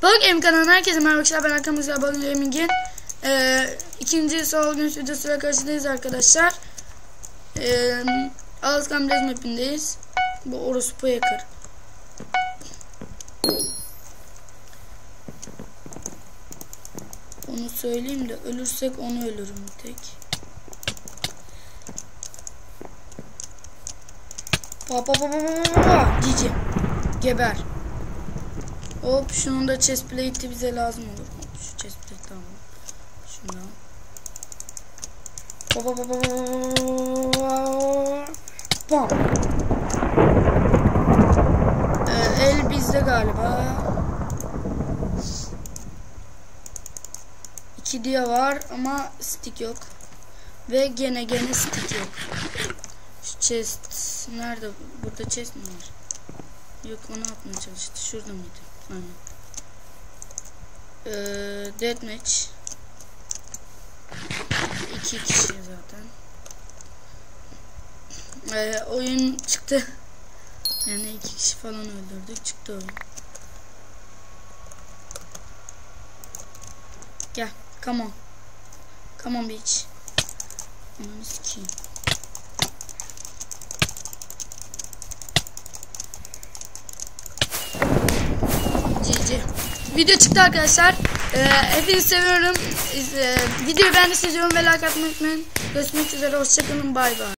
Sol Game kanalına herkese merhaba arkadaşlar. Ben Hakan Musa Balon Gaming'in ee, ikinci Sol Games videosuyla karşınızdayız arkadaşlar. Ee, Alaskan Blaze mapindeyiz. Bu orospu yakır. Onu söyleyeyim de ölürsek onu ölürüm tek. Pa pa pa pa pa pa pa Cici. Geber. Hop şunun da chest plate'i bize lazım olur. Hop, şu chest plate tamam. Şundan. Pa pa pa pa Pam. Ee, el bizde galiba. İki dia var ama stick yok. Ve gene gene stick yok. Şu chest nerede? Burada chest mi var? Yok onu atmaya çalıştı. Şurada mıydı? Aynen. Ee, deathmatch. İki kişi zaten. Ee, oyun çıktı. Yani iki kişi falan öldürdük. Çıktı oyun. Gel. Come on. Come on bitch. Ananı sikeyim. GG. Video çıktı arkadaşlar. Ee, hepinizi seviyorum. Ee, videoyu beğendiyseniz yorum ve like atmayı unutmayın. Görüşmek üzere. Hoşçakalın. Bay bay.